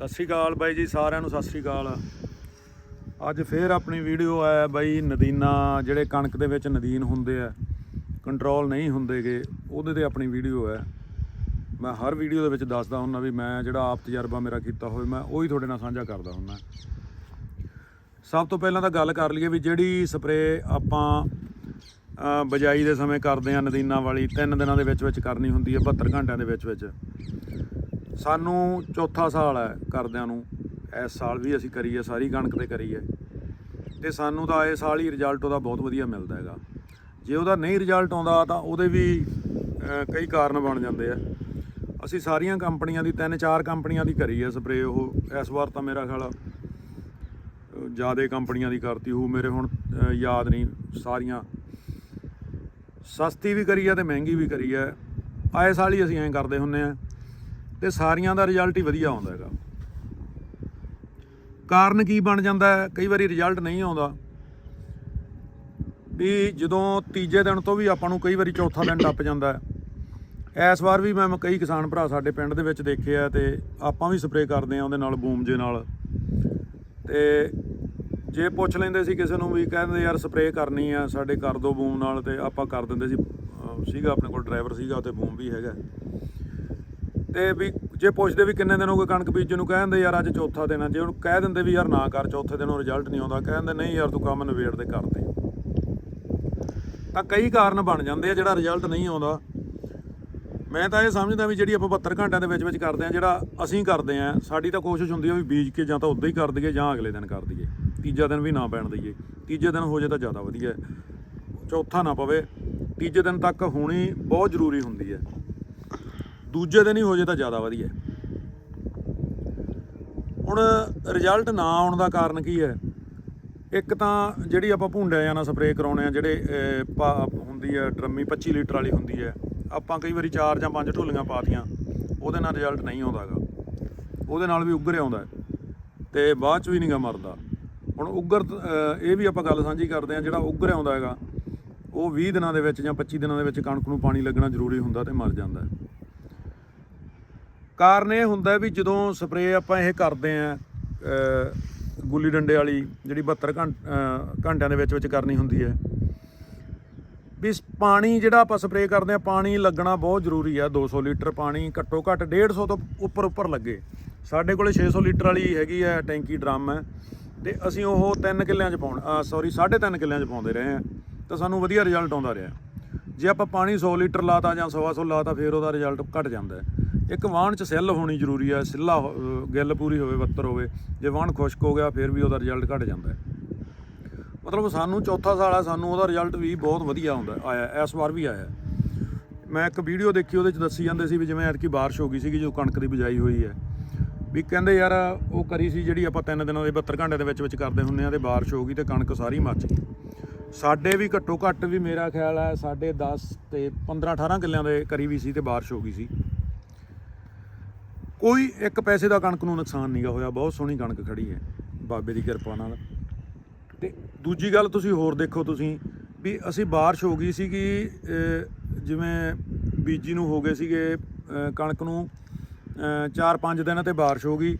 ਸਤਿ ਸ਼੍ਰੀ ਅਕਾਲ ਬਾਈ ਜੀ ਸਾਰਿਆਂ ਨੂੰ ਸਤਿ ਸ਼੍ਰੀ ਅਕਾਲ। ਅੱਜ ਫੇਰ ਆਪਣੀ ਵੀਡੀਓ ਆਇਆ ਬਾਈ ਨਦੀਨਾ ਜਿਹੜੇ ਕਣਕ ਦੇ ਵਿੱਚ ਨਦੀਨ ਹੁੰਦੇ ਆ ਕੰਟਰੋਲ ਨਹੀਂ ਹੁੰਦੇਗੇ ਉਹਦੇ ਤੇ ਆਪਣੀ ਵੀਡੀਓ ਹੈ। ਮੈਂ ਹਰ ਵੀਡੀਓ ਦੇ ਵਿੱਚ ਦੱਸਦਾ ਹੁੰਦਾ ਵੀ ਮੈਂ ਜਿਹੜਾ ਆਪ ਤਜਰਬਾ ਮੇਰਾ ਕੀਤਾ ਹੋਵੇ ਮੈਂ ਉਹੀ ਤੁਹਾਡੇ ਨਾਲ ਸਾਂਝਾ ਕਰਦਾ ਹੁੰਦਾ। ਸਭ ਤੋਂ ਪਹਿਲਾਂ ਤਾਂ ਗੱਲ ਕਰ ਲਈਏ ਵੀ ਜਿਹੜੀ ਸਪਰੇ ਆਪਾਂ ਅ, ਬਜਾਈ ਦੇ ਸਮੇਂ ਕਰਦੇ ਆ ਨਦੀਨਾ ਵਾਲੀ 3 ਦਿਨਾਂ ਦੇ ਵਿੱਚ ਵਿੱਚ ਕਰਨੀ ਹੁੰਦੀ ਹੈ 72 ਘੰਟਿਆਂ ਦੇ ਵਿੱਚ ਵਿੱਚ ਸਾਨੂੰ ਚੌਥਾ ਸਾਲ ਹੈ ਕਰਦਿਆਂ ਨੂੰ। ਇਸ ਸਾਲ ਵੀ ਅਸੀਂ ਕਰੀ ਹੈ, ਸਾਰੀ ਕਣਕ ਤੇ ਕਰੀ ਹੈ। ਤੇ ਸਾਨੂੰ ਤਾਂ ਇਸ ਸਾਲ ਹੀ ਰਿਜ਼ਲਟ ਉਹਦਾ ਬਹੁਤ ਵਧੀਆ ਮਿਲਦਾ ਹੈਗਾ। ਜੇ ਉਹਦਾ ਨਹੀਂ ਰਿਜ਼ਲਟ ਆਉਂਦਾ ਤਾਂ ਉਹਦੇ ਵੀ ਕਈ ਕਾਰਨ ਬਣ ਜਾਂਦੇ ਆ। ਅਸੀਂ ਸਾਰੀਆਂ ਕੰਪਨੀਆਂ ਦੀ, ਤਿੰਨ ਚਾਰ ਕੰਪਨੀਆਂ ਦੀ ਕਰੀ ਹੈ ਸਪਰੇ ਉਹ। ਇਸ ਵਾਰ ਤਾਂ ਮੇਰਾ ਖਿਆਲ ਜਿਆਦੇ ਕੰਪਨੀਆਂ ਦੀ ਕਰਤੀ ਉਹ ਮੇਰੇ ਹੁਣ ਯਾਦ ਨਹੀਂ, ਸਾਰੀਆਂ। ਸਸਤੀ ਵੀ ਕਰੀ ਹੈ ਤੇ ਮਹਿੰਗੀ ਵੀ ਕਰੀ ਹੈ। ਆਏ ਸਾਲ ਹੀ ਅਸੀਂ ਐਂ ਕਰਦੇ ਹੁੰਨੇ ਆ। ਤੇ ਸਾਰੀਆਂ ਦਾ ਰਿਜ਼ਲਟ ਹੀ ਵਧੀਆ ਆਉਂਦਾ ਹੈਗਾ। ਕਾਰਨ ਕੀ ਬਣ ਜਾਂਦਾ ਹੈ? ਕਈ ਵਾਰੀ ਰਿਜ਼ਲਟ ਨਹੀਂ ਆਉਂਦਾ। ਵੀ ਜਦੋਂ ਤੀਜੇ ਦਿਨ ਤੋਂ ਵੀ ਆਪਾਂ ਨੂੰ ਕਈ ਵਾਰੀ ਚੌਥਾ ਦਿਨ ਟੱਪ ਜਾਂਦਾ ਹੈ। ਇਸ ਵਾਰ ਵੀ ਮੈਂ ਕਈ ਕਿਸਾਨ ਭਰਾ ਸਾਡੇ ਪਿੰਡ ਦੇ ਵਿੱਚ ਦੇਖੇ ਆ ਤੇ ਆਪਾਂ ਵੀ ਸਪਰੇਅ ਕਰਦੇ ਆ ਉਹਦੇ ਨਾਲ ਬੂਮ ਜੇ ਨਾਲ। ਤੇ ਜੇ ਪੁੱਛ ਲੈਂਦੇ ਸੀ ਕਿਸੇ ਨੂੰ ਵੀ ਕਹਿੰਦੇ ਯਾਰ ਸਪਰੇਅ ਕਰਨੀ ਆ, ਸਾਡੇ ਕਰ ਦੋ ਬੂਮ ਨਾਲ ਤੇ ਆਪਾਂ ਕਰ ਦਿੰਦੇ ਸੀ। ਸੀਗਾ ਆਪਣੇ ਕੋਲ ਡਰਾਈਵਰ ਸੀਗਾ ਤੇ ਬੂਮ ਵੀ ਹੈਗਾ। ਤੇ ਵੀ ਜੇ ਪੁੱਛਦੇ ਵੀ ਕਿੰਨੇ ਦਿਨ ਹੋ ਗਏ ਕਣਕ ਬੀਜਣ ਨੂੰ ਕਹਿੰਦੇ ਯਾਰ ਅੱਜ ਚੌਥਾ ਦਿਨ ਆ, ਜੇ ਉਹਨੂੰ ਕਹਿ ਦਿੰਦੇ ਵੀ ਯਾਰ ਨਾ ਕਰ ਚੌਥੇ ਦਿਨ ਉਹ ਰਿਜ਼ਲਟ ਨਹੀਂ ਆਉਂਦਾ, ਕਹਿੰਦੇ ਨਹੀਂ ਯਾਰ ਤੂੰ ਕੰਮ ਨਵੇੜ ਦੇ ਕਰ ਦੇ। ਤਾਂ ਕਈ ਕਾਰਨ ਬਣ ਜਾਂਦੇ ਆ ਜਿਹੜਾ ਰਿਜ਼ਲਟ ਨਹੀਂ ਆਉਂਦਾ। ਮੈਂ ਤਾਂ ਇਹ ਸਮਝਦਾ ਵੀ ਜਿਹੜੀ ਆਪਾਂ 72 ਘੰਟਿਆਂ ਦੇ ਵਿੱਚ ਵਿੱਚ ਕਰਦੇ ਆ, ਜਿਹੜਾ ਅਸੀਂ ਕਰਦੇ ਆ, ਸਾਡੀ ਤਾਂ ਕੋਸ਼ਿਸ਼ ਹੁੰਦੀ ਆ ਵੀ ਬੀਜ ਕੇ ਜਾਂ ਤਾਂ ਉਦਾਂ ਹੀ ਕਰ ਦਈਏ ਜਾਂ ਅਗਲੇ ਦਿਨ ਕਰ ਦਈਏ। ਤੀਜਾ ਦਿਨ ਵੀ ਨਾ ਪੈਣ ਦਈਏ। ਤੀਜੇ ਦਿਨ ਹੋ ਜੇ ਤਾਂ ਜ਼ਿਆਦਾ ਵਧੀਆ। ਚੌਥਾ ਨਾ ਪਵੇ। ਤੀਜੇ ਦਿਨ ਤੱਕ ਹੋਣੀ ਬਹੁਤ ਜ਼ਰੂਰੀ ਹੁੰਦੀ ਹੈ। ਦੂਜੇ ਦਿਨ ਹੀ ਹੋ ਜੇ ਤਾਂ ਜ਼ਿਆਦਾ ਵਧੀਆ ਹੁਣ ਰਿਜ਼ਲਟ ਨਾ ਆਉਣ ਦਾ ਕਾਰਨ ਕੀ ਹੈ? ਇੱਕ ਤਾਂ ਜਿਹੜੀ ਆਪਾਂ ਭੁੰਡਿਆਂ ਜਾਂ ਨਾਲ ਸਪਰੇਅ ਕਰਾਉਣੇ ਆ ਜਿਹੜੇ ਅਹ, ਹੁੰਦੀ ਹੈ ਡਰਮੀ 25 ਲੀਟਰ ਵਾਲੀ ਹੁੰਦੀ ਹੈ ਆਪਾਂ ਕਈ ਵਾਰੀ 4 ਜਾਂ 5 ਢੋਲੀਆਂ ਪਾਤੀਆਂ ਉਹਦੇ ਨਾਲ ਰਿਜ਼ਲਟ ਨਹੀਂ ਆਉਂਦਾਗਾ ਉਹਦੇ ਨਾਲ ਵੀ ਉੱਗਰ ਆਉਂਦਾ ਹੈ ਤੇ ਬਾਅਦ ਚ ਵੀ ਨਹੀਂਗਾ ਮਰਦਾ। ਹੁਣ ਉੱਗਰ ਇਹ ਵੀ ਆਪਾਂ ਗੱਲ ਸਾਂਝੀ ਕਰਦੇ ਆ ਜਿਹੜਾ ਉੱਗਰ ਆਉਂਦਾ ਹੈਗਾ ਉਹ 20 ਦਿਨਾਂ ਦੇ ਵਿੱਚ ਜਾਂ 25 ਦਿਨਾਂ ਦੇ ਵਿੱਚ ਕਣਕ ਨੂੰ ਪਾਣੀ ਲੱਗਣਾ ਜ਼ਰੂਰੀ ਹੁੰਦਾ ਤੇ ਮਰ ਜਾਂਦਾ ਹੈ। ਕਾਰਨ ਇਹ ਹੁੰਦਾ ਵੀ ਜਦੋਂ ਸਪਰੇਅ ਆਪਾਂ ਇਹ ਕਰਦੇ ਆ ਗੁੱਲੀ ਡੰਡੇ ਵਾਲੀ ਜਿਹੜੀ 72 ਘੰ- ਘੰਟਿਆਂ ਦੇ ਵਿੱਚ ਵਿੱਚ ਕਰਨੀ ਹੁੰਦੀ ਹੈ, ਵੀ ਸ- ਪਾਣੀ ਜਿਹੜਾ ਆਪਾਂ ਸਪਰੇਅ ਕਰਦੇ ਆ ਪਾਣੀ ਲੱਗਣਾ ਬਹੁਤ ਜ਼ਰੂਰੀ ਆ 200 ਲੀਟਰ ਪਾਣੀ ਘੱਟੋ ਘੱਟ 150 ਤੋਂ ਉੱਪਰ ਉੱਪਰ ਲੱਗੇ। ਸਾਡੇ ਕੋਲੇ 600 ਲੀਟਰ ਵਾਲੀ ਹੈਗੀ ਆ, ਟੈਂਕੀ ਡਰਮ ਹੈ, ਤੇ ਅਸੀਂ ਉਹ 3 ਕਿੱਲਿਆਂ 'ਚ ਪਾਉਣ ਸੌਰੀ 3.5 ਕਿੱਲਿਆਂ 'ਚ ਪਾਉਂਦੇ ਰਹੇ ਆ ਤਾਂ ਸਾਨੂੰ ਵਧੀਆ ਰਿਜ਼ਲਟ ਆਉਂਦਾ ਰਿਹਾ। ਜੇ ਆਪਾਂ ਪਾਣੀ 100 ਲੀਟਰ ਲਾਤਾ ਜਾਂ 100 ਲਾਤਾ, ਫਿਰ ਉਹਦਾ ਰਿਜ਼ਲਟ ਘਟ ਜਾਂਦਾ ਹੈ। ਇੱਕ ਵਾਹਣ 'ਚ ਸਿੱਲ ਹੋਣੀ ਜ਼ਰੂਰੀ ਹੈ ਸਿੱਲਾ ਹੋ- ਗਿੱਲ ਪੂਰੀ ਹੋਵੇ, ਬੱਤਰ ਹੋਵੇ, ਜੇ ਵਾਹਣ ਖੁਸ਼ਕ ਹੋ ਗਿਆ, ਫਿਰ ਵੀ ਉਹਦਾ ਰਿਜ਼ਲਟ ਘਟ ਜਾਂਦਾ ਹੈ। ਮਤਲਬ ਸਾਨੂੰ ਚੌਥਾ ਸਾਲ ਆ, ਸਾਨੂੰ ਉਹਦਾ ਰਿਜ਼ਲਟ ਵੀ ਬਹੁਤ ਵਧੀਆ ਆਉਂਦਾ, ਆਇਆ, ਇਸ ਵਾਰ ਵੀ ਆਇਆ। ਮੈਂ ਇੱਕ ਵੀਡੀਓ ਦੇਖੀ, ਉਹਦੇ ਚ ਦੱਸੀ ਜਾਂਦੇ ਸੀ ਵੀ ਜਿਵੇਂ ਐਤਕੀ ਬਾਰਿਸ਼ ਹੋ ਗਈ ਸੀਗੀ ਜੋ ਕਣਕ ਦੀ ਬਿਜਾਈ ਹੋਈ ਹੈ। ਵੀ ਕਹਿੰਦੇ ਯਾਰ, ਉਹ ਕਰੀ ਸੀ ਜਿਹੜੀ ਆਪਾਂ ਤਿੰਨ ਦਿਨਾਂ ਦੇ 72 ਘੰਟੇ ਦੇ ਵਿੱਚ ਵਿੱਚ ਕਰਦੇ ਹੁੰਦੇ ਆ ਤੇ ਬਾਰਿਸ਼ ਹੋ ਗਈ ਤੇ ਕਣਕ ਸਾਰੀ ਮੱਚ ਗਈ। ਸਾਡੇ ਵੀ ਘੱਟੋ ਘੱਟ ਵੀ ਮੇਰਾ ਖਿਆਲ ਹੈ ਸਾਡੇ 10 ਤੇ 15 18 ਕਿੱਲਿਆਂ ਦੇ ਕਰੀਬ ਹੀ ਸੀ ਤੇ ਬਾਰਿਸ਼ ਹੋ ਗਈ ਸੀ। ਕੋਈ ਇੱਕ ਪੈਸੇ ਦਾ ਕਣਕ ਨੂੰ ਨੁਕਸਾਨ ਨਹੀਂਗਾ ਹੋਇਆ, ਬਹੁਤ ਸੋਹਣੀ ਕਣਕ ਖੜੀ ਹੈ, ਬਾਬੇ ਦੀ ਕਿਰਪਾ ਨਾਲ। ਤੇ ਦੂਜੀ ਗੱਲ ਤੁਸੀਂ ਹੋਰ ਦੇਖੋ ਤੁਸੀਂ, ਵੀ ਅਸੀਂ ਬਾਰਿਸ਼ ਹੋ ਗਈ ਸੀਗੀ ਜਿਵੇਂ ਬੀਜੀ ਨੂੰ ਹੋ ਗਏ ਸੀਗੇ ਕਣਕ ਨੂੰ 4-5 ਦਿਨ ਤੇ ਬਾਰਿਸ਼ ਹੋ ਗਈ।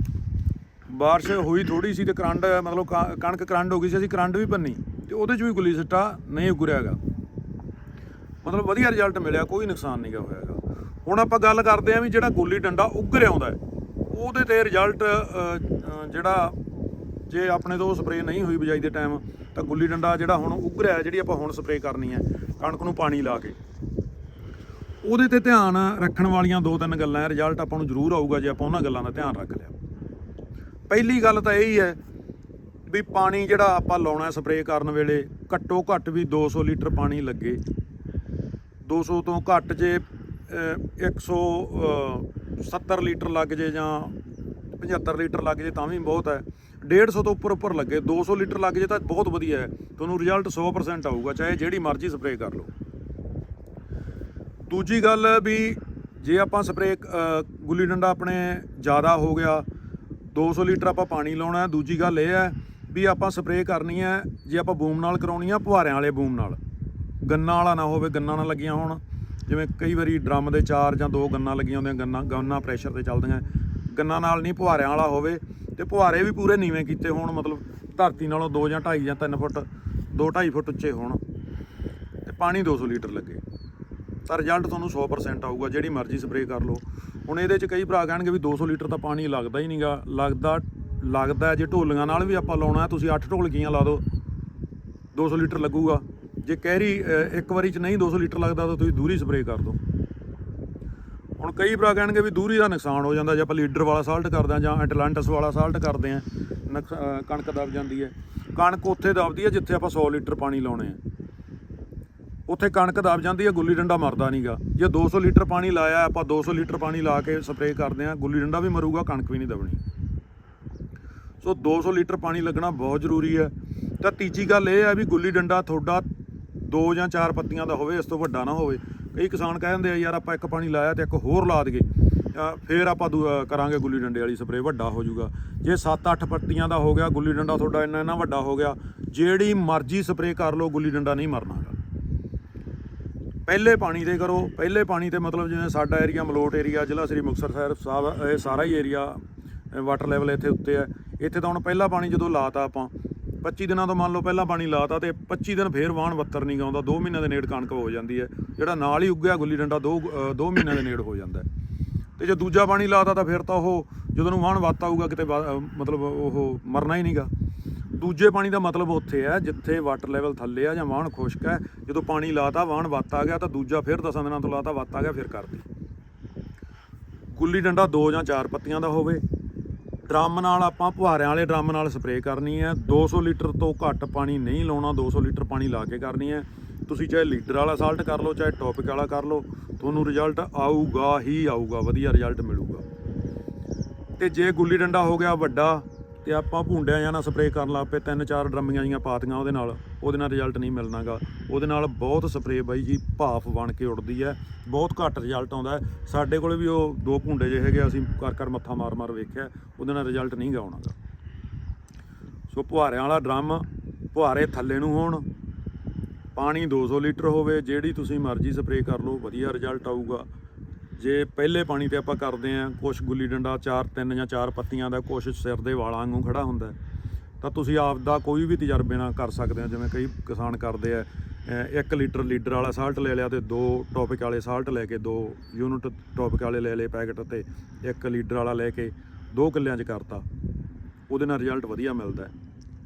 ਬਾਰਿਸ਼ ਹੋਈ ਥੋੜੀ ਸੀ ਤੇ ਕਰੰਡ, ਮਤਲਬ ਕ- ਕਣਕ ਕਰੰਡ ਹੋ ਗਈ ਸੀ, ਅਸੀਂ ਕਰੰਡ ਵੀ ਪੰਨੀ ਤੇ ਉਹਦੇ ਚ ਵੀ ਗੁੱਲੀ ਸੱਟਾ ਨਹੀਂ ਉਗਰਿਆਗਾ ਮਤਲਬ ਵਧੀਆ ਰਿਜ਼ਲਟ ਮਿਲਿਆ, ਕੋਈ ਨੁਕਸਾਨ ਨਹੀਂਗਾ ਹੋਇਆ ਹੁਣ ਆਪਾਂ ਗੱਲ ਕਰਦੇ ਆਂ ਵੀ ਜਿਹੜਾ ਗੁੱਲੀ ਡੰਡਾ ਉੱਗਰ ਆਉਂਦਾ ਉਹਦੇ ਤੇ ਰਿਜ਼ਲਟ ਜਿਹੜਾ ਜੇ ਆਪਣੇ ਤੋਂ ਸਪਰੇਅ ਨਹੀਂ ਹੋਈ ਬਿਜਾਈ ਦੇ ਟਾਈਮ ਤਾਂ ਗੁੱਲੀ ਡੰਡਾ ਜਿਹੜਾ ਹੁਣ ਉੱਗਰਿਆ ਹੈ, ਜਿਹੜੀ ਆਪਾਂ ਹੁਣ ਸਪਰੇਅ ਕਰਨੀ ਹੈ ਕਣਕ ਨੂੰ ਪਾਣੀ ਲਾ ਕੇ। ਉਹਦੇ ਤੇ ਧਿਆਨ ਰੱਖਣ ਵਾਲੀਆਂ ਦੋ ਤਿੰਨ ਗੱਲਾਂ ਹੈ ਰਿਜ਼ਲਟ ਆਪਾਂ ਨੂੰ ਜ਼ਰੂਰ ਆਊਗਾ ਜੇ ਆਪਾਂ ਉਹਨਾਂ ਗੱਲਾਂ ਦਾ ਧਿਆਨ ਰੱਖ ਲਿਆ। ਪਹਿਲੀ ਗੱਲ ਤਾਂ ਇਹ ਹੀ ਹੈ ਵੀ ਪਾਣੀ ਜਿਹੜਾ ਆਪਾਂ ਲਾਉਣਾ ਸਪਰੇਅ ਕਰਨ ਵੇਲੇ ਘੱਟੋ ਘੱਟ ਵੀ 200 ਲੀਟਰ ਪਾਣੀ ਲੱਗੇ। 200 ਤੋਂ ਘੱਟ ਜੇ 170 ਲੀਟਰ ਲੱਗ ਜੇ ਜਾਂ 75 ਲੀਟਰ ਲੱਗ ਜੇ ਤਾਂ ਵੀ ਬਹੁਤ ਹੈ। 150 ਤੋਂ ਉੱਪਰ ਉੱਪਰ ਲੱਗੇ। 200 ਲੀਟਰ ਲੱਗ ਜੇ ਤਾਂ ਬਹੁਤ ਵਧੀਆ ਹੈ। ਤੁਹਾਨੂੰ ਰਿਜ਼ਲਟ 100% ਆਊਗਾ, ਚਾਹੇ ਜਿਹੜੀ ਮਰਜ਼ੀ ਸਪਰੇਅ ਕਰ ਲਓ। ਦੂਜੀ ਗੱਲ ਵੀ, ਜੇ ਆਪਾਂ ਸਪਰੇਅ ਗੁੱਲੀ ਡੰਡਾ ਆਪਣੇ ਜ਼ਿਆਦਾ ਹੋ ਗਿਆ 200 ਲੀਟਰ ਆਪਾਂ ਪਾਣੀ ਲਾਉਣਾ ਦੂਜੀ ਗੱਲ ਇਹ ਹੈ ਵੀ ਆਪਾਂ ਸਪਰੇਅ ਕਰਨੀ ਹੈ, ਜੇ ਆਪਾਂ ਬੂਮ ਨਾਲ ਕਰਾਉਣੀ ਆ ਪੁਹਾਰਿਆਂ ਵਾਲੇ ਬੂਮ ਨਾਲ। ਗੰਨਾ ਵਾਲਾ ਨਾ ਹੋਵੇ, ਗੰਨਾ ਨਾ ਲੱਗੀਆਂ ਹੋਣ। ਜਿਵੇਂ ਕਈ ਵਾਰੀ ਡਰਮ ਦੇ ਚਾਰ ਜਾਂ ਦੋ ਗੰਨਾ ਲੱਗੀਆਂ ਹੁੰਦੀਆਂ, ਗੰਨਾ ਗੰਨਾ ਪ੍ਰੈਸ਼ਰ ਤੇ ਚੱਲਦੀਆਂ। ਗੰਨਾ ਨਾਲ ਨਹੀਂ ਪੁਹਾਰਿਆਂ ਵਾਲਾ ਹੋਵੇ ਤੇ ਪੁਹਾਰੇ ਵੀ ਪੂਰੇ ਨੀਵੇਂ ਕੀਤੇ ਹੋਣ, ਮਤਲਬ ਧਰਤੀ ਨਾਲੋਂ 2 ਜਾਂ 2.5 ਜਾਂ 3 ਫੁੱਟ 2.5 ਫੁੱਟ ਉੱਚੇ ਹੋਣ ਤੇ ਪਾਣੀ 200 ਲੀਟਰ ਲੱਗੇ। ਤਾਂ ਰਿਜ਼ਲਟ ਤੁਹਾਨੂੰ 100% ਆਊਗਾ, ਜਿਹੜੀ ਮਰਜ਼ੀ ਸਪਰੇਅ ਕਰ ਲਓ। ਹੁਣ ਇਹਦੇ 'ਚ ਕਈ ਭਰਾ ਕਹਿਣਗੇ ਵੀ 200 ਲੀਟਰ ਤਾਂ ਪਾਣੀ ਲੱਗਦਾ ਹੀ ਨਹੀਂਗਾ, ਲੱਗਦਾ ਲੱਗਦਾ ਜੇ ਢੋਲੀਆਂ ਨਾਲ ਵੀ ਆਪਾਂ ਲਾਉਣਾ, ਤੁਸੀਂ 8 ਢੋਲਕੀਆਂ ਲਾ ਦਿਓ 200 ਲੀਟਰ ਲੱਗੂਗਾ। ਜੇ ਕਹਿਰੀ ਇੱਕ ਵਾਰੀ 'ਚ ਨਹੀਂ 200 ਲੀਟਰ ਲੱਗਦਾ ਤਾਂ ਤੁਸੀਂ ਦੂਰੀ ਸਪਰੇਅ ਕਰ ਦਿਓ। ਹੁਣ ਕਈ ਭਰਾ ਕਹਿਣਗੇ ਵੀ ਦੂਰੀ ਦਾ ਨੁਕਸਾਨ ਹੋ ਜਾਂਦਾ ਜੇ ਆਪਾਂ ਲੀਡਰ ਵਾਲਾ ਸਾਲਟ ਕਰਦੇ ਆ ਜਾਂ ਐਟਲਾਂਟਸ ਵਾਲਾ ਸਾਲਟ ਕਰਦੇ ਆ ਨੁਕਸ- ਕਣਕ ਦਬ ਜਾਂਦੀ ਹੈ। ਕਣਕ ਉੱਥੇ ਦਬਦੀ ਹੈ ਜਿੱਥੇ ਆਪਾਂ 100 ਲੀਟਰ ਪਾਣੀ ਲਾਉਣੇ ਆ ਉੱਥੇ ਕਣਕ ਦਬ ਜਾਂਦੀ ਹੈ, ਗੁੱਲੀ ਡੰਡਾ ਮਰਦਾ ਨਹੀਂਗਾ ਜੇ 200 ਲੀਟਰ ਪਾਣੀ ਲਾਇਆ, ਆਪਾਂ 200 ਲੀਟਰ ਪਾਣੀ ਲਾ ਕੇ ਸਪਰੇਅ ਕਰਦੇ ਆ ਗੁੱਲੀ ਡੰਡਾ ਵੀ ਮਰੂਗਾ, ਕਣਕ ਵੀ ਨਹੀਂ ਦਬਣੀ। ਸੋ 200 ਲੀਟਰ ਪਾਣੀ ਲੱਗਣਾ ਬਹੁਤ ਜ਼ਰੂਰੀ ਹੈ। ਤਾਂ ਤੀਜੀ ਗੱਲ ਇਹ ਹੈ ਵੀ ਗੁੱਲੀ ਡੰਡਾ ਤੁਹਾਡਾ ਦੋ ਜਾਂ ਚਾਰ ਪੱਤੀਆਂ ਦਾ ਹੋਵੇ ਇਸ ਤੋਂ ਵੱਡਾ ਨਾ ਹੋਵੇ। ਕਈ ਕਿਸਾਨ ਕਹਿ ਦਿੰਦੇ ਆ ਯਾਰ ਆਪਾਂ ਇੱਕ ਪਾਣੀ ਲਾਇਆ ਤੇ ਇੱਕ ਹੋਰ ਲਾ ਦਈਏ। ਅ, ਫੇਰ ਆਪਾਂ ਦੂ- ਕਰਾਂਗੇ ਗੁੱਲੀ ਡੰਡੇ ਵਾਲੀ ਸਪਰੇਅ ਵੱਡਾ ਹੋ ਜਾਊਗਾ। ਜੇ 7-8 ਪੱਤੀਆਂ ਦਾ ਹੋ ਗਿਆ ਗੁੱਲੀ ਡੰਡਾ ਤੁਹਾਡਾ ਇੰਨਾ ਇੰਨਾ ਵੱਡਾ ਹੋ ਗਿਆ ਜਿਹੜੀ ਮਰਜ਼ੀ ਸਪਰੇਅ ਕਰ ਲਓ ਗੁੱਲੀ ਡੰਡਾ ਨਹੀਂ ਮਰਨਾਗਾ ਪਹਿਲੇ ਪਾਣੀ ਤੇ ਕਰੋ ਪਹਿਲੇ ਪਾਣੀ ਤੇ ਮਤਲਬ ਜਿਵੇਂ ਸਾਡਾ ਏਰੀਆ ਮਲੋਟ ਏਰੀਆ ਜ਼ਿਲ੍ਹਾ ਸ੍ਰੀ ਮੁਕਤਸਰ ਸਾਹਿਬ ਸਾਹਿਬ ਇਹ ਸਾਰਾ ਹੀ ਏਰੀਆ ਵਾਟਰ ਲੈਵਲ ਇੱਥੇ ਉੱਤੇ ਹੈ। ਇੱਥੇ ਤਾਂ ਹੁਣ ਪਹਿਲਾ ਪਾਣੀ ਜਦੋਂ ਲਾਤਾ ਆਪਾਂ 25 ਦਿਨਾਂ ਤੋਂ ਮੰਨ ਲਓ ਪਹਿਲਾਂ ਪਾਣੀ ਲਾਤਾ ਤੇ 25 ਦਿਨ ਫੇਰ ਵਾਹਣ ਬੱਤਰ ਨਹੀਂ ਗਾਉਂਦਾ 2 ਮਹੀਨਿਆਂ ਦੇ ਨੇੜ ਕਣਕ ਹੋ ਜਾਂਦੀ ਹੈ। ਜਿਹੜਾ ਨਾਲ ਹੀ ਉੱਗਿਆ ਗੁੱਲੀ ਡੰਡਾ 2 2 ਮਹੀਨਿਆਂ ਦੇ ਨੇੜ ਹੋ ਜਾਂਦਾ ਹੈ। ਤੇ ਜੇ ਦੂਜਾ ਪਾਣੀ ਲਾਤਾ ਤਾਂ ਫਿਰ ਤਾਂ ਉਹ ਜਦੋਂ ਨੂੰ ਵਾਹਣ ਵੱਤ ਆਊਗਾ ਕਿਤੇ ਵਾ- ਮਤਲਬ ਉਹ ਮਰਨਾ ਹੀ ਨਹੀਂਗਾ। ਦੂਜੇ ਪਾਣੀ ਦਾ ਮਤਲਬ ਉੱਥੇ ਹੈ, ਜਿੱਥੇ ਵਾਟਰ ਲੈਵਲ ਥੱਲੇ ਆ ਜਾਂ ਵਾਹਣ ਖੁਸ਼ਕ ਹੈ, ਜਦੋਂ ਪਾਣੀ ਲਾਤਾ, ਵਾਹਣ ਵੱਤ ਆ ਗਿਆ ਤਾਂ ਦੂਜਾ ਫਿਰ ਦਸਾਂ ਦਿਨਾਂ ਤੋਂ ਲਾਤਾ, ਵੱਤ ਆ ਗਿਆ, ਫਿਰ ਕਰਦੀ ਗੁੱਲੀ ਡੰਡਾ ਦੋ ਜਾਂ ਚਾਰ ਪੱਤੀਆਂ ਦਾ ਹੋਵੇ ਡਰਮ ਨਾਲ ਆਪਾਂ ਫੁਹਾਰਿਆਂ ਵਾਲੇ ਡਰਮ ਨਾਲ ਸਪਰੇਅ ਕਰਨੀ ਹੈ। 200 ਲੀਟਰ ਤੋਂ ਘੱਟ ਪਾਣੀ ਨਹੀਂ ਲਾਉਣਾ 200 ਲੀਟਰ ਪਾਣੀ ਲਾ ਕੇ ਕਰਨੀ ਹੈ। ਤੁਸੀਂ ਚਾਹੇ ਲੀਟਰ ਵਾਲਾ ਸਾਲਟ ਕਰ ਲਓ, ਚਾਹੇ ਟੌਪਿਕ ਵਾਲਾ ਕਰ ਲਓ, ਤੁਹਾਨੂੰ ਰਿਜ਼ਲਟ ਆਊਗਾ, ਹੀ ਆਊਗਾ, ਵਧੀਆ ਰਿਜ਼ਲਟ ਮਿਲੂਗਾ। ਤੇ ਜੇ ਗੁੱਲੀ ਡੰਡਾ ਹੋ ਗਿਆ ਵੱਡਾ ਤੇ ਆਪਾਂ ਭੁੰਡਿਆਂ ਜਾਂ ਨਾਲ ਸਪਰੇਅ ਕਰਨ ਲੱਗ ਪਏ, ਤਿੰਨ ਚਾਰ ਡਰਮੀਆਂ ਜੀਆਂ ਪਾਤੀਆਂ ਉਹਦੇ ਨਾਲ। ਉਹਦੇ ਨਾਲ ਰਿਜ਼ਲਟ ਨਹੀਂ ਮਿਲਣਾਗਾ। ਉਹਦੇ ਨਾਲ ਬਹੁਤ ਸਪਰੇਅ ਬਾਈ ਜੀ, ਭਾਫ ਬਣ ਕੇ ਉੱਡਦੀ ਹੈ ਬਹੁਤ ਘੱਟ ਰਿਜ਼ਲਟ ਆਉਂਦਾ ਸਾਡੇ ਕੋਲੇ ਵੀ ਉਹ ਦੋ ਭੁੰਡੇ ਜਿਹੇ ਹੈਗੇ, ਅਸੀਂ ਕਰ ਕਰ ਮੱਥਾ ਮਾਰ ਮਾਰ ਵੇਖਿਆ, ਉਹਦੇ ਨਾਲ ਰਿਜ਼ਲਟ ਨਹੀਂ ਗਾ ਆਉਣਾਗਾ। ਸੋ ਪੁਹਾਰਿਆਂ ਵਾਲਾ ਡਰਮ ਪੁਹਾਰੇ ਥੱਲੇ ਨੂੰ ਹੋਣ। ਪਾਣੀ 200 ਲੀਟਰ ਹੋਵੇ, ਜਿਹੜੀ ਤੁਸੀਂ ਮਰਜ਼ੀ ਸਪਰੇਅ ਕਰ ਲਓ, ਵਧੀਆ ਰਿਜ਼ਲਟ ਆਊਗਾ। ਜੇ ਪਹਿਲੇ ਪਾਣੀ ਤੇ ਆਪਾਂ ਕਰਦੇ ਆਂ ਕੁਛ ਗੁੱਲੀ ਡੰਡਾ ਚਾਰ, ਤਿੰਨ ਜਾਂ ਚਾਰ ਪੱਤੀਆਂ ਦਾ ਕੁਛ ਸਿਰ ਦੇ ਵਾਲਾਂ ਵਾਂਗੂ ਖੜਾ ਹੁੰਦਾ ਤਾਂ ਤੁਸੀਂ ਆਪ ਦਾ ਕੋਈ ਵੀ ਤਜਰਬੇ ਨਾਲ ਕਰ ਸਕਦੇ ਹੋ। ਜਿਵੇਂ ਕਈ ਕਿਸਾਨ ਕਰਦੇ ਆ 1 ਲੀਟਰ ਲੀਡਰ ਵਾਲਾ ਸਾਲਟ ਲੈ ਲਿਆ ਤੇ ਦੋ ਟੌਪਿਕ ਵਾਲੇ ਸਾਲਟ ਲੈ ਕੇ, ਦੋ ਯੂਨਿਟ ਟੌਪਿਕ ਵਾਲੇ ਲੈ ਲਏ ਪੈਕਟ ਤੇ 1 ਲੀਟਰ ਵਾਲਾ ਲੈ ਕੇ, ਦੋ ਕਿੱਲਿਆਂ 'ਚ ਕਰਤਾ। ਉਹਦੇ ਨਾਲ ਰਿਜ਼ਲਟ ਵਧੀਆ ਮਿਲਦਾ ਹੈ।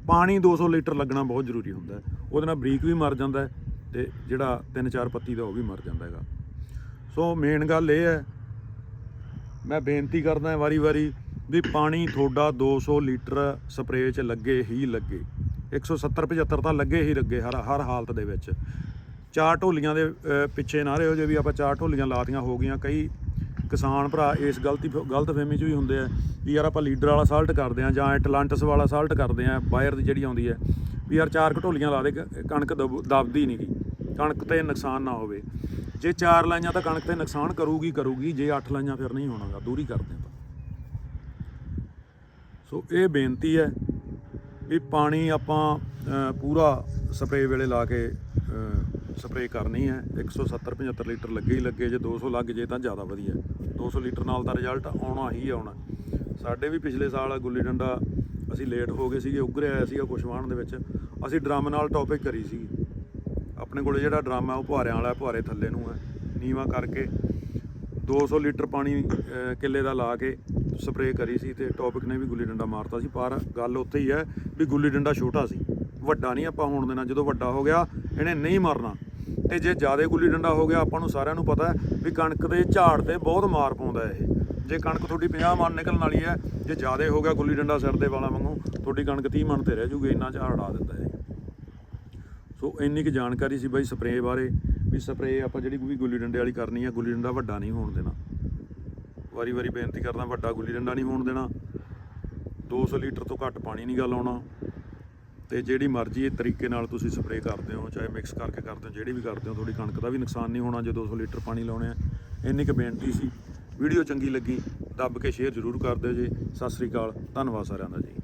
ਪਾਣੀ 200 ਲੀਟਰ ਲੱਗਣਾ ਬਹੁਤ ਜ਼ਰੂਰੀ ਹੁੰਦਾ ਉਹਦੇ ਨਾਲ ਬਰੀਕ ਵੀ ਮਰ ਜਾਂਦਾ ਹੈ ਤੇ ਜਿਹੜਾ 3-4 ਪੱਤੀ ਦਾ ਉਹ ਵੀ ਮਰ ਜਾਂਦਾ ਹੈਗਾ। ਸੋ ਮੇਨ ਗੱਲ ਇਹ ਹੈ, ਮੈਂ ਬੇਨਤੀ ਕਰਦਾ ਵਾਰੀ-ਵਾਰੀ ਵੀ ਪਾਣੀ ਤੁਹਾਡਾ 200 ਲੀਟਰ ਸਪਰੇਅ 'ਚ ਲੱਗੇ ਹੀ ਲੱਗੇ। 170 75 ਤਾਂ ਲੱਗੇ ਹੀ ਲੱਗੇ ਹਰ ਹਰ ਹਾਲਤ ਦੇ ਵਿੱਚ। ਚਾਰ ਢੋਲੀਆਂ ਦੇ ਪਿੱਛੇ ਨਾ ਰਹੋ ਜੇ ਵੀ ਆਪਾਂ ਚਾਰ ਢੋਲੀਆਂ ਲਾਤੀਆਂ ਹੋ ਗਈਆਂ। ਕਈ ਕਿਸਾਨ ਭਰਾ ਇਸ ਗਲਤੀ ਗਲਤ ਫਹਿਮੀ 'ਚ ਵੀ ਹੁੰਦੇ ਆ ਵੀ ਯਾਰ ਆਪਾਂ ਲੀਡਰ ਵਾਲਾ ਸਾਲਟ ਕਰਦੇ ਆ ਜਾਂ ਐਟਲਾਂਟਸ ਵਾਲਾ ਸਾਲਟ ਕਰਦੇ ਆ ਬਾਇਰ ਦੀ ਜਿਹੜੀ ਆਉਂਦੀ ਹੈ, ਵੀ ਯਾਰ ਚਾਰ ਘਟੋਲੀਆਂ ਲਾ ਦੇ ਕਣਕ ਦਬ- ਦਬਦੀ ਨਹੀਂ ਗੀ ਕਣਕ ਤੇ ਨੁਕਸਾਨ ਨਾ ਹੋਵੇ। ਜੇ ਚਾਰ ਲਾਈਆਂ ਤਾਂ ਕਣਕ ਤੇ ਨੁਕਸਾਨ ਕਰੂਗੀ ਕਰੂਗੀ, ਜੇ ਅੱਠ ਲਾਈਆਂ ਫਿਰ ਨਹੀਂ ਹੋਣਾਗਾ, ਦੂਰੀ ਕਰਦੇ ਤਾਂ। ਸੋ ਇਹ ਬੇਨਤੀ ਹੈ ਵੀ ਪਾਣੀ ਆਪਾਂ ਪੂਰਾ ਸਪਰੇਅ ਵੇਲੇ ਲਾ ਕੇ ਸਪਰੇਅ ਕਰਨੀ ਹੈ। 170 75 ਲੀਟਰ ਲੱਗੇ ਹੀ ਲੱਗੇ, ਜੇ 200 ਲੱਗ ਜੇ ਤਾਂ ਜ਼ਿਆਦਾ ਵਧੀਆ। 200 ਲੀਟਰ ਨਾਲ ਤਾਂ ਰਿਜ਼ਲਟ ਆਉਣਾ ਹੀ ਆਉਣਾ। ਸਾਡੇ ਵੀ ਪਿਛਲੇ ਸਾਲ ਗੁੱਲੀ ਡੰਡਾ ਅਸੀਂ ਲੇਟ ਹੋ ਗਏ ਸੀਗੇ, ਉੱਗਰਿਆ ਆਇਆ ਸੀਗਾ ਕੁਸ਼ਵਾਣ ਦੇ ਵਿੱਚ। ਅਸੀਂ ਡਰਮ ਨਾਲ ਟੌਪਿਕ ਕਰੀ ਸੀ। ਆਪਣੇ ਕੋਲ ਜਿਹੜਾ ਡਰਮ ਹੈ ਉਹ ਫੁਹਾਰਿਆਂ ਵਾਲਾ ਹੈ, ਥੱਲੇ ਨੂੰ ਹੈ ਨੀਵਾ ਕਰਕੇ 200 ਲੀਟਰ ਪਾਣੀ ਕਿੱਲੇ ਦਾ ਲਾ ਕੇ ਸਪਰੇਅ ਕਰੀ ਸੀ ਤੇ ਟੌਪਿਕ ਨੇ ਵੀ ਗੁੱਲੀ ਡੰਡਾ ਮਾਰਤਾ ਸੀ। ਪਰ ਗੱਲ ਉੱਥੇ ਹੀ ਹੈ ਵੀ ਗੁੱਲੀ ਡੰਡਾ ਛੋਟਾ ਸੀ। ਵੱਡਾ ਨਹੀਂ ਆਪਾਂ ਹੋਣ ਦੇਣਾ। ਜਦੋਂ ਵੱਡਾ ਹੋ ਗਿਆ ਇਹਨੇ ਨਹੀਂ ਮਰਨਾ। ਤੇ ਜੇ ਜ਼ਿਆਦਾ ਗੁੱਲੀ ਡੰਡਾ ਹੋ ਗਿਆ ਆਪਾਂ ਨੂੰ ਸਾਰਿਆਂ ਨੂੰ ਪਤਾ ਹੈ ਵੀ ਕਣਕ ਦੇ ਝਾੜ ਤੇ ਬਹੁਤ ਮਾਰ ਪਾਉਂਦਾ ਇਹ। ਜੇ ਕਣਕ ਤੁਹਾਡੀ 50 ਮਣ ਨਿਕਲਣ ਵਾਲੀ ਹੈ ਜੇ ਜ਼ਿਆਦਾ ਹੋ ਗਿਆ ਗੁੱਲੀ ਡੰਡਾ ਸਿਰ ਦੇ ਵਾਲਾਂ ਵਾਂਗੂ ਤੁਹਾਡੀ ਕਣਕ 30 ਮਣ ਤੇ ਰਹਿ ਜੂਗੀ ਇੰਨਾ ਝਾੜ ਆ ਦਿੰਦਾ ਇਹ। ਸੋ ਇੰਨੀ ਕੁ ਜਾਣਕਾਰੀ ਸੀ ਬਾਈ ਸਪਰੇਅ ਬਾਰੇ ਵੀ ਸਪਰੇਅ ਆਪਾਂ ਜਿਹੜੀ ਵੀ ਗੁੱਲੀ ਡੰਡੇ ਵਾਲੀ ਕਰਨੀ ਆ, ਗੁੱਲੀ ਡੰਡਾ ਵੱਡਾ ਨਹੀਂ ਹੋਣ ਦੇਣਾ। ਵਾਰੀ ਵਾਰੀ ਬੇਨਤੀ ਕਰਦਾ ਵੱਡਾ ਗੁੱਲੀ ਡੰਡਾ ਨਹੀਂ ਹੋਣ ਦੇਣਾ। 200 ਲੀਟਰ ਤੋਂ ਘੱਟ ਪਾਣੀ ਨਹੀਂ ਗਾ ਲਾਉਣਾ ਤੇ ਜਿਹੜੀ ਮਰਜ਼ੀ ਤਰੀਕੇ ਨਾਲ ਤੁਸੀਂ ਸਪਰੇਅ ਕਰਦੇ ਹੋ, ਚਾਹੇ ਮਿਕਸ ਕਰਕੇ ਕਰਦੇ ਹੋ, ਜਿਹੜੀ ਵੀ ਕਰਦੇ ਹੋ, ਤੁਹਾਡੀ ਕਣਕ ਦਾ ਵੀ ਨੁਕਸਾਨ ਨਹੀਂ ਹੋਣਾ ਜੇ 200 ਲੀਟਰ ਪਾਣੀ ਲਾਉਣੇ ਆ। ਇੰਨੀ ਕੁ ਬੇਨਤੀ ਸੀ। ਵੀਡੀਓ ਚੰਗੀ ਲੱਗੀ, ਦੱਬ ਕੇ ਸ਼ੇਅਰ ਜ਼ਰੂਰ ਕਰ ਦਿਓ ਜੀ। ਸਤਿ ਸ੍ਰੀ ਅਕਾਲ, ਧੰਨਵਾਦ ਸਾਰਿਆਂ ਦਾ ਜੀ।